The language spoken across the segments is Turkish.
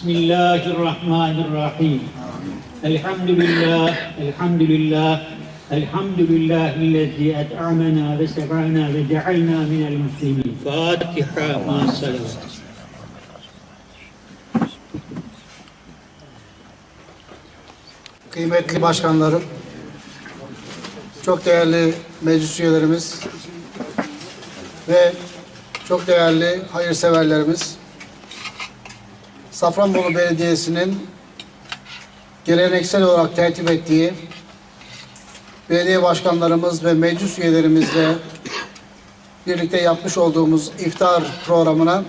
بسم الله الرحمن الرحيم الحمد لله الحمد لله الحمد لله الذي أطعمنا وسقانا وجعلنا من المسلمين فاتحة مع الصلوات Kıymetli başkanlarım, çok değerli meclis üyelerimiz ve çok değerli hayırseverlerimiz, Safranbolu Belediyesi'nin geleneksel olarak tertip ettiği belediye başkanlarımız ve meclis üyelerimizle birlikte yapmış olduğumuz iftar programına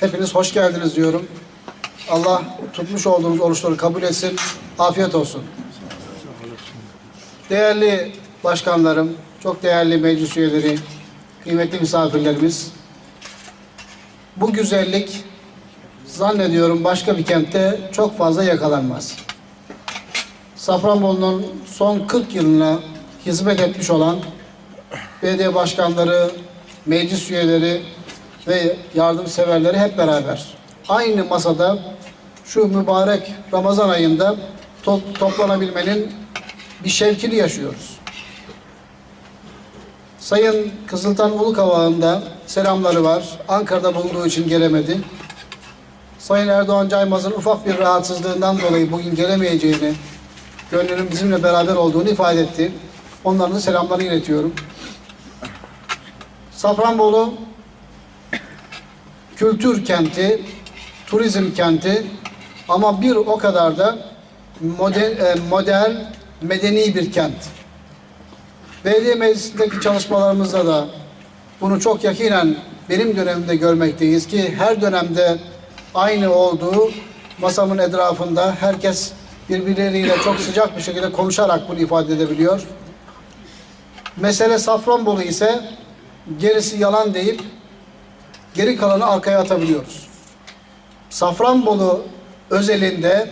hepiniz hoş geldiniz diyorum. Allah tutmuş olduğunuz oruçları kabul etsin. Afiyet olsun. Değerli başkanlarım, çok değerli meclis üyeleri, kıymetli misafirlerimiz. Bu güzellik zannediyorum başka bir kentte çok fazla yakalanmaz. Safranbolu'nun son 40 yılına hizmet etmiş olan belediye başkanları, meclis üyeleri ve yardımseverleri hep beraber aynı masada şu mübarek Ramazan ayında to- toplanabilmenin bir şevkini yaşıyoruz. Sayın Kızıltan Ulukavağ'ın selamları var. Ankara'da bulunduğu için gelemedi. Sayın Erdoğan Caymaz'ın ufak bir rahatsızlığından dolayı bugün gelemeyeceğini, gönlünün bizimle beraber olduğunu ifade etti. Onların selamlarını iletiyorum. Safranbolu kültür kenti, turizm kenti ama bir o kadar da modern, e, modern medeni bir kent. Belediye meclisindeki çalışmalarımızda da bunu çok yakinen benim dönemimde görmekteyiz ki her dönemde aynı olduğu masamın etrafında herkes birbirleriyle çok sıcak bir şekilde konuşarak bunu ifade edebiliyor. Mesele Safranbolu ise gerisi yalan deyip geri kalanı arkaya atabiliyoruz. Safranbolu özelinde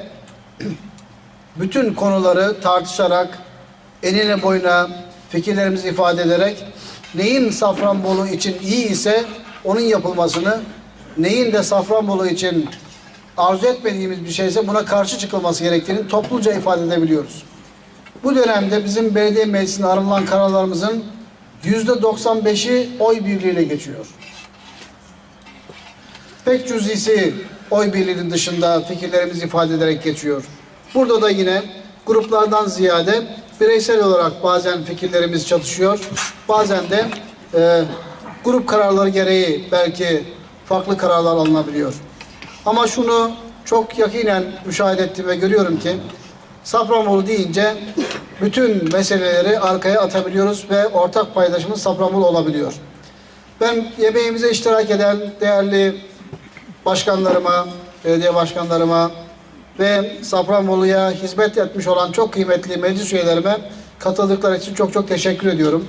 bütün konuları tartışarak enine boyuna fikirlerimizi ifade ederek neyin Safranbolu için iyi ise onun yapılmasını, neyin de Safranbolu için arzu etmediğimiz bir şeyse buna karşı çıkılması gerektiğini topluca ifade edebiliyoruz. Bu dönemde bizim belediye meclisinde alınan kararlarımızın yüzde 95'i oy birliğiyle geçiyor. Pek cüzisi oy birliğinin dışında fikirlerimizi ifade ederek geçiyor. Burada da yine gruplardan ziyade bireysel olarak bazen fikirlerimiz çatışıyor. Bazen de e, grup kararları gereği belki farklı kararlar alınabiliyor. Ama şunu çok yakinen müşahede ettim ve görüyorum ki Safranbolu deyince bütün meseleleri arkaya atabiliyoruz ve ortak paydaşımız Safranbolu olabiliyor. Ben yemeğimize iştirak eden değerli başkanlarıma, belediye başkanlarıma ve Safranbolu'ya hizmet etmiş olan çok kıymetli meclis üyelerime katıldıkları için çok çok teşekkür ediyorum.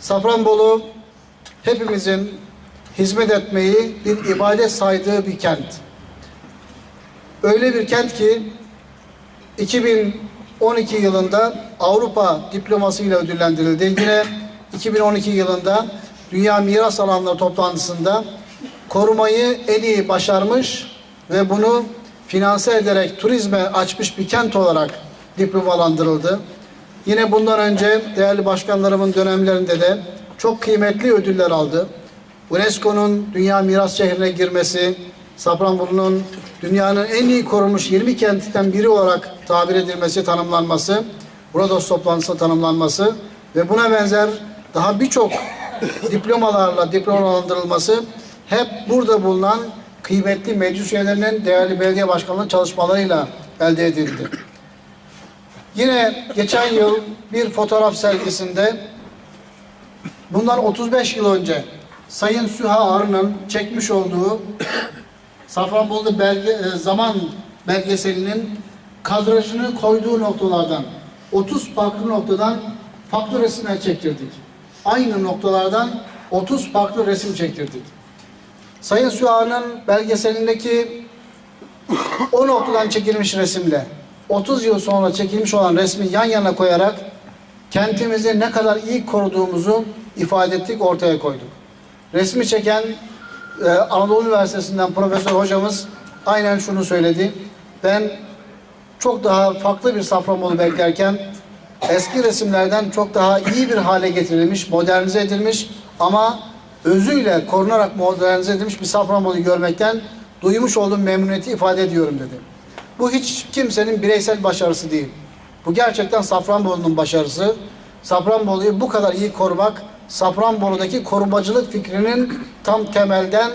Safranbolu hepimizin hizmet etmeyi bir ibadet saydığı bir kent. Öyle bir kent ki 2012 yılında Avrupa diplomasıyla ödüllendirildi. Yine 2012 yılında Dünya Miras Alanları toplantısında korumayı en iyi başarmış ve bunu finanse ederek turizme açmış bir kent olarak diplomalandırıldı. Yine bundan önce değerli başkanlarımın dönemlerinde de çok kıymetli ödüller aldı. UNESCO'nun Dünya Miras Şehri'ne girmesi, Safranbolu'nun dünyanın en iyi korunmuş 20 kentinden biri olarak tabir edilmesi, tanımlanması, Rodos toplantısı tanımlanması ve buna benzer daha birçok diplomalarla diplomalandırılması hep burada bulunan kıymetli meclis üyelerinin, değerli belediye başkanlarının çalışmalarıyla elde edildi. Yine geçen yıl bir fotoğraf sergisinde bundan 35 yıl önce Sayın Süha Arı'nın çekmiş olduğu Safranbolu belge, e, zaman belgeselinin kadrajını koyduğu noktalardan 30 farklı noktadan farklı resimler çektirdik. Aynı noktalardan 30 farklı resim çektirdik. Sayın Süha'nın belgeselindeki o noktadan çekilmiş resimle 30 yıl sonra çekilmiş olan resmi yan yana koyarak kentimizi ne kadar iyi koruduğumuzu ifade ettik, ortaya koyduk. Resmi çeken e, Anadolu Üniversitesi'nden Profesör hocamız aynen şunu söyledi. Ben çok daha farklı bir Safranbolu beklerken eski resimlerden çok daha iyi bir hale getirilmiş, modernize edilmiş ama özüyle korunarak modernize edilmiş bir Safranbolu'yu görmekten duymuş olduğum memnuniyeti ifade ediyorum dedi. Bu hiç kimsenin bireysel başarısı değil. Bu gerçekten Safranbolu'nun başarısı. Safranbolu'yu bu kadar iyi korumak, Safranbolu'daki korumacılık fikrinin tam temelden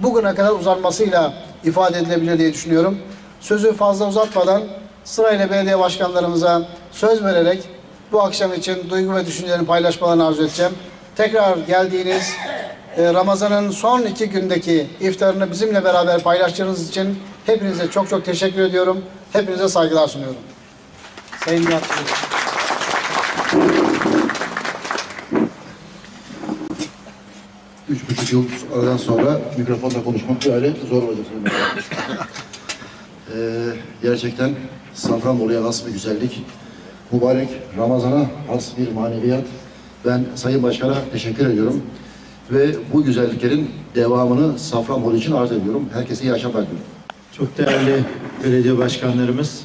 bugüne kadar uzanmasıyla ifade edilebilir diye düşünüyorum. Sözü fazla uzatmadan sırayla belediye başkanlarımıza söz vererek bu akşam için duygu ve düşüncelerini paylaşmalarını arzu edeceğim. Tekrar geldiğiniz e, Ramazan'ın son iki gündeki iftarını bizimle beraber paylaştığınız için hepinize çok çok teşekkür ediyorum. Hepinize saygılar sunuyorum. Sayın Murat Üç buçuk yıl aradan sonra mikrofonla konuşmak böyle zor olacak. ee, gerçekten Safranbolu'ya has bir güzellik. Mübarek Ramazan'a has bir maneviyat. Ben Sayın Başkan'a teşekkür ediyorum. Ve bu güzelliklerin devamını Safranbolu için arz ediyorum. Herkese iyi akşamlar diliyorum. Çok değerli belediye başkanlarımız,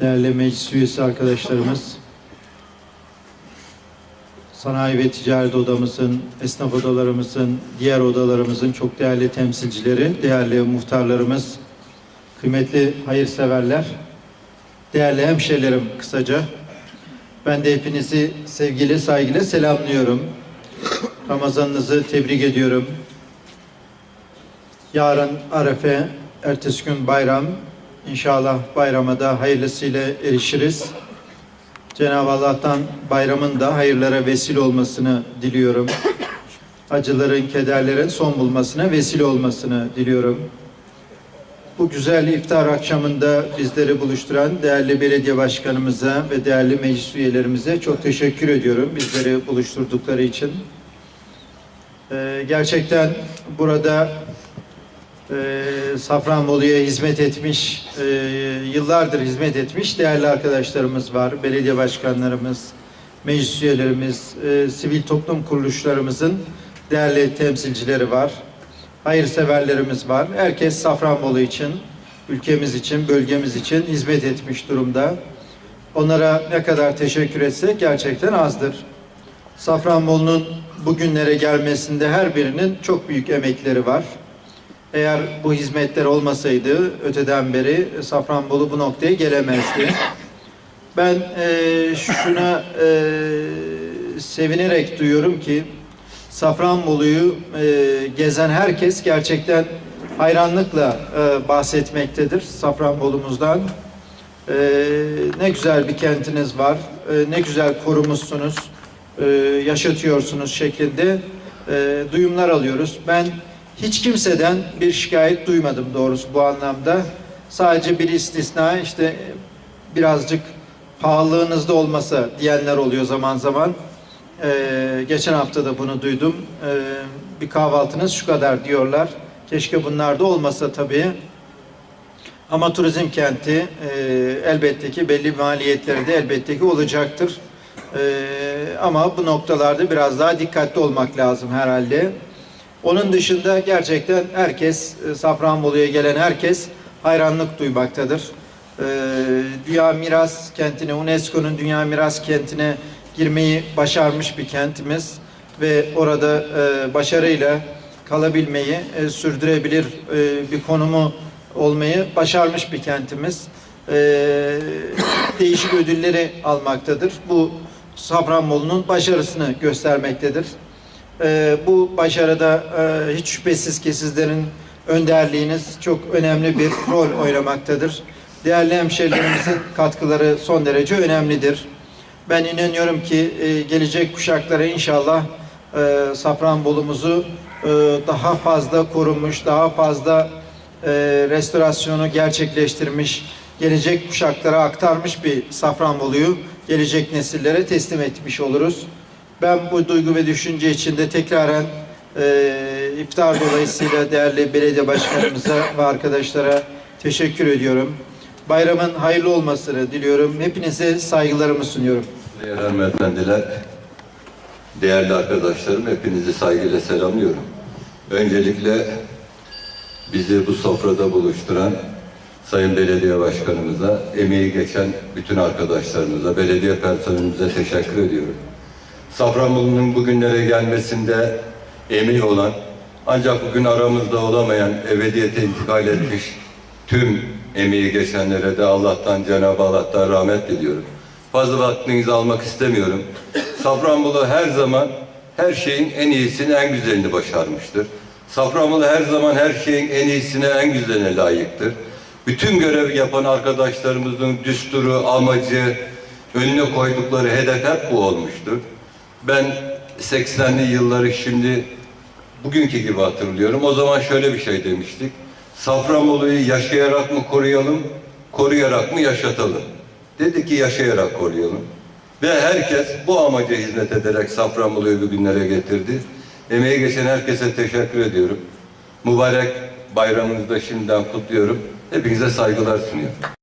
değerli meclis üyesi arkadaşlarımız, sanayi ve ticaret odamızın, esnaf odalarımızın, diğer odalarımızın çok değerli temsilcileri, değerli muhtarlarımız, kıymetli hayırseverler, değerli hemşehrilerim kısaca. Ben de hepinizi sevgiyle, saygıyla selamlıyorum. Ramazanınızı tebrik ediyorum. Yarın Arefe, ertesi gün bayram. İnşallah bayrama da hayırlısıyla erişiriz. Cenab-ı Allah'tan bayramın da hayırlara vesile olmasını diliyorum. Acıların, kederlerin son bulmasına vesile olmasını diliyorum. Bu güzel iftar akşamında bizleri buluşturan değerli belediye başkanımıza ve değerli meclis üyelerimize çok teşekkür ediyorum bizleri buluşturdukları için. Ee, gerçekten burada e, Safranbolu'ya hizmet etmiş, e, yıllardır hizmet etmiş değerli arkadaşlarımız var. Belediye başkanlarımız, meclis üyelerimiz, e, sivil toplum kuruluşlarımızın değerli temsilcileri var. Hayırseverlerimiz var. Herkes Safranbolu için, ülkemiz için, bölgemiz için hizmet etmiş durumda. Onlara ne kadar teşekkür etsek gerçekten azdır. Safranbolu'nun bugünlere gelmesinde her birinin çok büyük emekleri var. Eğer bu hizmetler olmasaydı öteden beri Safranbolu bu noktaya gelemezdi. Ben e, şuna e, sevinerek duyuyorum ki Safranbolu'yu e, gezen herkes gerçekten hayranlıkla e, bahsetmektedir Safranbolu'muzdan. E, ne güzel bir kentiniz var, e, ne güzel korumuşsunuz, e, yaşatıyorsunuz şeklinde e, duyumlar alıyoruz. Ben hiç kimseden bir şikayet duymadım doğrusu bu anlamda. Sadece bir istisna işte birazcık pahalılığınızda olmasa diyenler oluyor zaman zaman. Ee, geçen hafta da bunu duydum. Ee, bir kahvaltınız şu kadar diyorlar. Keşke bunlar da olmasa tabii. Ama turizm kenti e, elbette ki belli maliyetleri de elbette ki olacaktır. E, ama bu noktalarda biraz daha dikkatli olmak lazım herhalde. Onun dışında gerçekten herkes, e, Safranbolu'ya gelen herkes hayranlık duymaktadır. E, Dünya Miras Kenti'ne, UNESCO'nun Dünya Miras Kenti'ne girmeyi başarmış bir kentimiz ve orada e, başarıyla kalabilmeyi, sürdürebilir bir konumu olmayı başarmış bir kentimiz. Değişik ödülleri almaktadır. Bu Safranbolu'nun başarısını göstermektedir. E, bu başarıda e, hiç şüphesiz ki sizlerin önderliğiniz çok önemli bir rol oynamaktadır. Değerli hemşehrilerimizin katkıları son derece önemlidir. Ben inanıyorum ki e, gelecek kuşaklara inşallah e, Safranbolumuzu e, daha fazla korunmuş, daha fazla e, restorasyonu gerçekleştirmiş gelecek kuşaklara aktarmış bir Safranbolu'yu gelecek nesillere teslim etmiş oluruz. Ben bu duygu ve düşünce içinde tekraren e, iftar dolayısıyla değerli belediye başkanımıza ve arkadaşlara teşekkür ediyorum. Bayramın hayırlı olmasını diliyorum. Hepinize saygılarımı sunuyorum. Değerli hanımefendiler, değerli arkadaşlarım hepinizi saygıyla selamlıyorum. Öncelikle bizi bu sofrada buluşturan Sayın Belediye Başkanımıza, emeği geçen bütün arkadaşlarımıza, belediye personelimize teşekkür ediyorum. Safranbolu'nun bugünlere gelmesinde emeği olan ancak bugün aramızda olamayan ebediyete intikal etmiş tüm emeği geçenlere de Allah'tan Cenab-ı Allah'tan rahmet diliyorum. Fazla vaktinizi almak istemiyorum. Safranbolu her zaman her şeyin en iyisini, en güzelini başarmıştır. Safranbolu her zaman her şeyin en iyisine, en güzeline layıktır. Bütün görev yapan arkadaşlarımızın düsturu, amacı, önüne koydukları hedef hep bu olmuştur. Ben 80'li yılları şimdi bugünkü gibi hatırlıyorum. O zaman şöyle bir şey demiştik. Safranbolu'yu yaşayarak mı koruyalım, koruyarak mı yaşatalım? Dedi ki yaşayarak koruyalım. Ve herkes bu amaca hizmet ederek Safranbolu'yu bugünlere getirdi. Emeği geçen herkese teşekkür ediyorum. Mübarek bayramınızı da şimdiden kutluyorum. Hepinize saygılar sunuyorum.